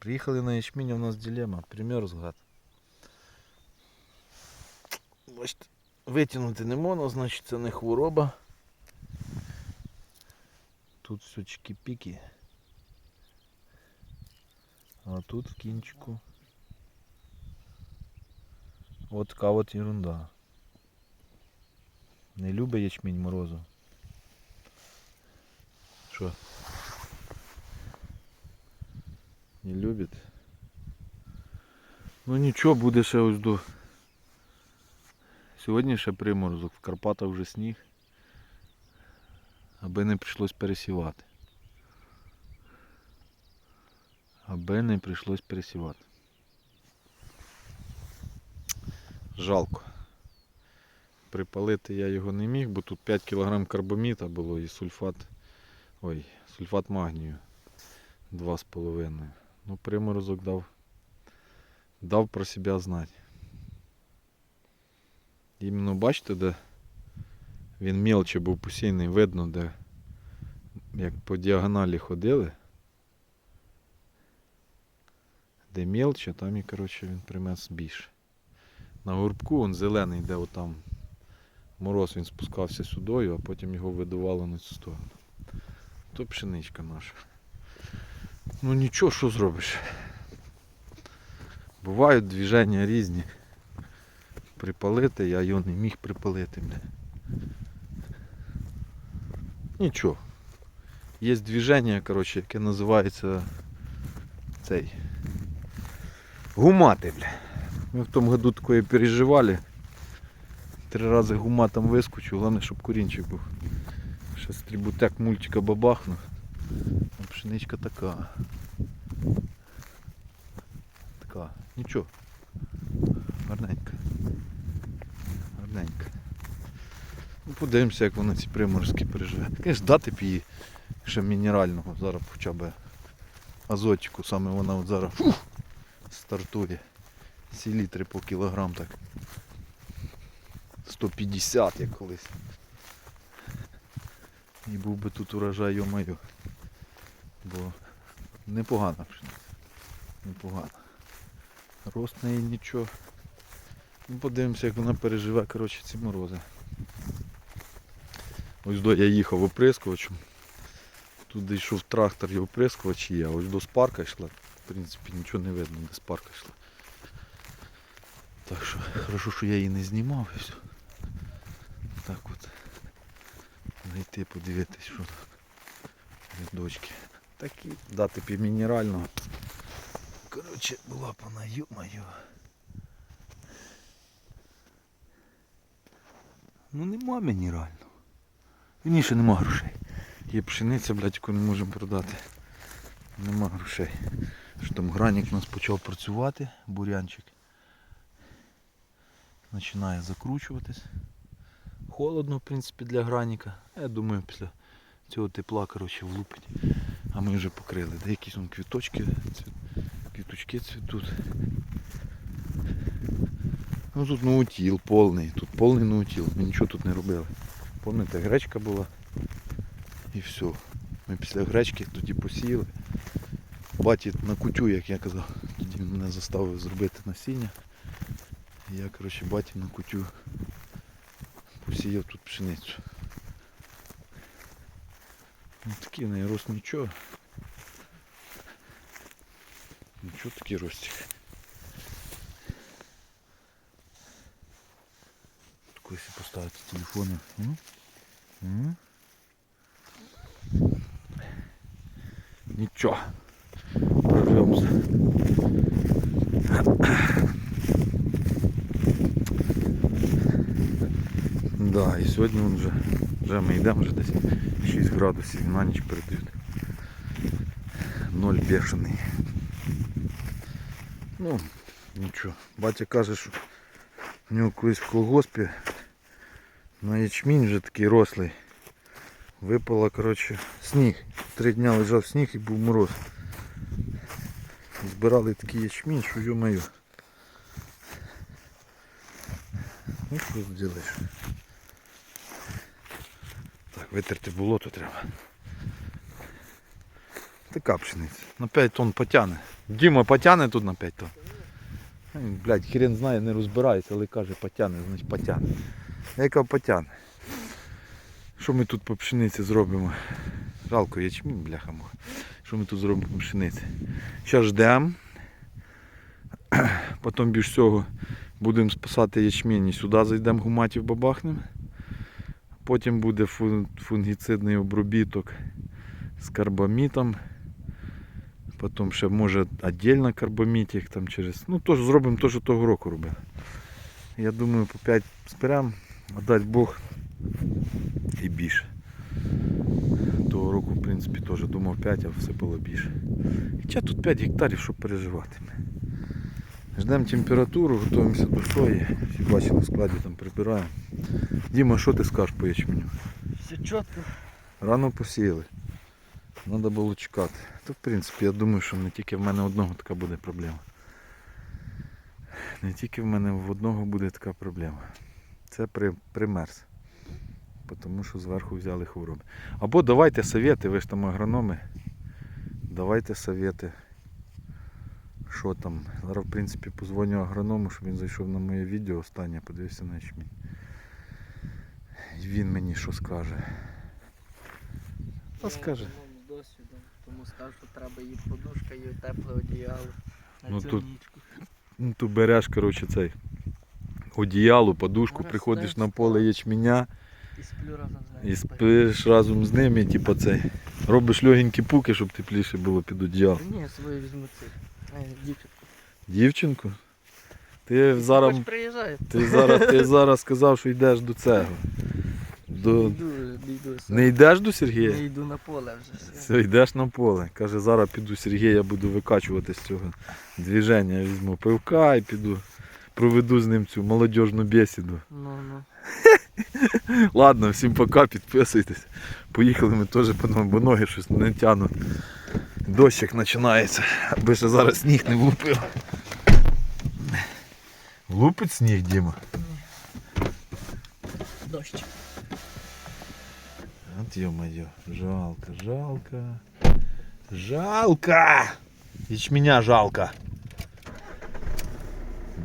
Приїхали на ячмінь, у нас дилема. Примерз гад. Бачите, витягнути не можна, значить це не хвороба. Тут все чики-піки. А тут в кінчику. От така от ерунда. Не любить ячмінь морозу. Що? Не любить? Ну нічого, буде ще ось до. Сьогодні ще приморозок, в Карпатах вже сніг. Аби не прийшлось пересівати. Аби не прийшлось пересівати. Жалко. Припалити я його не міг, бо тут 5 кг карбаміта було і сульфат. Ой, сульфат магнію 2,5. Ну, приморозок дав. Дав про себе знати. Іменно бачите, де він мелче був посійний, видно, де як по діагоналі ходили. Де мелче, там і коротше він примес більше. На горбку він зелений, де отам мороз він спускався сюдою, а потім його видувало на цю сторону. То пшеничка наша. Ну нічого, що зробиш. Бувають движення різні. Припалити, я його не міг припалити. Нічого. Є движення, коротше, яке називається цей. Гумати, бля. Ми в тому году такое переживали. Три рази гуматом вискочив, головне, щоб курінчик був. Ще стрібутек мультика бабахнув. Пшеничка така. Така. Нічого. Гарненька. Гарненька. Ну, подивимося, як вона ці приморозки переживе. Звісно, дати б її ще мінерального, зараз хоча б азотику, саме вона от зараз фух, стартує. Ці літри по кілограм так. 150 як колись. І був би тут урожай, йо-моє. Бо непогана пшениця. Непогана. Рост неї нічого. Ну, подивимося, як вона переживе коротше, ці морози. Ось до я їхав оприскувачем. Тут йшов трактор і оприскувач є, а ось до спарка йшла. В принципі нічого не видно, де спарка йшла. Так що, хорошо, що я її не знімав і все. Так от. Зайти подивитись, що там. Рядочки. Такі дати півмінерального. Коротше, була пана ю-маю. Ну нема мінерального. Вірніше нема грошей. Є пшениця, блядь, яку не можемо продати. Нема грошей. Що там гранік у нас почав працювати, бурянчик. Починає закручуватись. Холодно, в принципі, для граніка. Я думаю, після цього тепла коротше, влупить. А ми вже покрили. Де якісь вон квіточки, квіточки цвітуть. Ну тут наутіл повний, тут повний наутіл. Ми нічого тут не робили. Пам'ятаєте, гречка була і все. Ми після гречки тоді посіяли. Баті на кутю, як я казав, тоді мене заставив зробити насіння. Я, коротше, баті на кутю посіяв тут пшеницю. Ну, такий в неї рост нічого. Нічого такий ростик. Такой если поставить телефоны. М? М? Ничего. Прорвемся. Да, і сьогодні он вже, вже ми йдемо вже десь 6 градусів на ніч передають. Ноль бешений. Ну, нічого. Батя каже, що у нього колись в колгоспі на ячмінь вже такий рослий. Випало, коротше, сніг. Три дня лежав сніг і був мороз. Збирали такий ячмінь, що ё-моё. Ну що зробиш? Витерти болото треба. Така пшениця. На 5 тонн потягне. Діма потягне тут на 5 тонн. Він, блядь, хрен знає, не розбирається, але каже потягне, значить потягне. Яка потягне. Що ми тут по пшениці зробимо? Жалко ячмінь, бляха муха. Що ми тут зробимо по пшениці? Зараз ждемо. Потім більш всього будемо спасати ячмінь і сюди зайдемо гуматів бабахнем. Потім буде фунгіцидний обробіток з карбамітом. Потім ще може віддільно карбамітик там через. Ну теж зробимо те, що того року робили. Я думаю, по 5 зберемо, а дасть Бог і більше. Того року, в принципі, теж думав 5, а все було більше. Хоча тут 5 гектарів, щоб переживати. Ждемо температуру, готуємося до сої. Бачили в складі там прибираємо. Діма, що ти скажеш по ячменю? Все чітко. Рано посіяли. Треба було чекати. То в принципі я думаю, що не тільки в мене одного така буде проблема. Не тільки в мене в одного буде така проблема. Це при, примерз. Тому що зверху взяли хвороби. Або давайте совєти, ви ж там агрономи. Давайте совєти. Що там? Зараз в принципі позвоню агроному, щоб він зайшов на моє відео останнє, подивився на ячмінь. І він мені що скаже. Та скаже. досвідом, тому скажу, що треба їй подушка, їй тепле одіяло. На Ну, цю тут нічку. Ну, ти береш, коротше, цей одіяло, подушку, Може, приходиш на поле ячменя І сплю разом з нею. і спиш разом з ними, типу цей. Робиш легенькі пуки, щоб тепліше було під одіяло. Та Ні, свою візьму цих. Ай, дівчинку. Дівчинку, ти зараз, Хоч приїжджає. ти зараз, ти зараз сказав, що йдеш до цього. До... Йду, йду. Не йдеш до Не Сергія? йду на поле вже. все. Йдеш на поле. Каже, зараз піду Сергія, буду викачувати з цього движення. Візьму пивка і піду. Проведу з ним цю молодіжну бесіду. Ну, ну. Ладно, всім пока, підписуйтесь. Поїхали ми теж бо ноги щось не тянуть. Дощик починається, аби ще зараз сніг не влупив. Влупить сніг, Діма. Дощ. От ё-моё, жалко, жалко. Жалко! Ячменя жалко.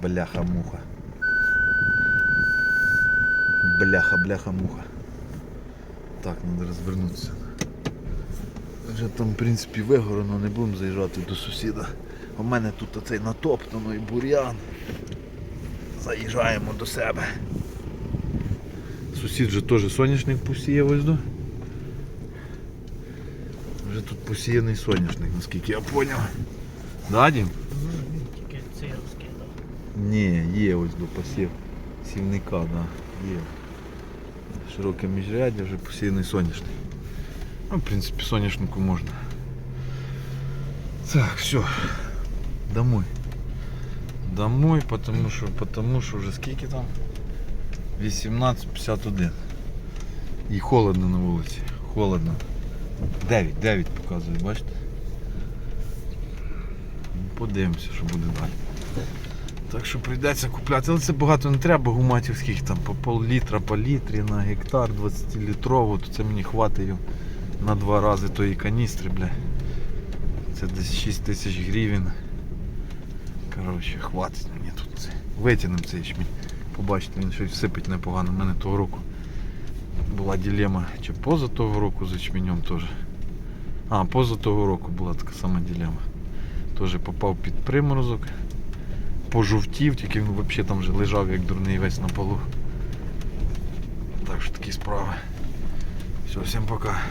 Бляха-муха. Бляха-бляха-муха. Так, треба розвернутися. Вже там, в принципі, вигорано, не будемо заїжджати до сусіда. У мене тут оцей натоптаний бур'ян. Заїжджаємо до себе. Сусід вже теж соняшник посіяв ось до. Вже тут посіяний соняшник, наскільки я зрозумів. Да, Дім? Тільки цей розкидав. Ні, є ось до посів сівника, да, є. Широке міжряддя, вже посіяний соняшник. Ну, в принципі, соняшнику можна. Так, все. Домой. Домой, потому що, потому що вже скільки там? 18.51. І холодно на вулиці. Холодно. 9, 9 показує, бачите? Подивимося, що буде далі. Так що прийдеться купляти, але це багато не треба, гуматів скільки там по пол літра, по літрі на гектар 20-літрову, то це мені хватить на два рази тої каністри, бля. Це десь 6 тисяч гривень. Коротше, хватить мені тут це. Витягнемо цей ячмінь. Побачите, він щось сипить непогано. У мене того року була дилема, чи поза того року з ячменем теж. А, поза того року була така сама дилема. Теж попав під приморозок пожовтів, тільки він взагалі там вже лежав як дурний весь на полу. Так що такі справи. Все, всім пока.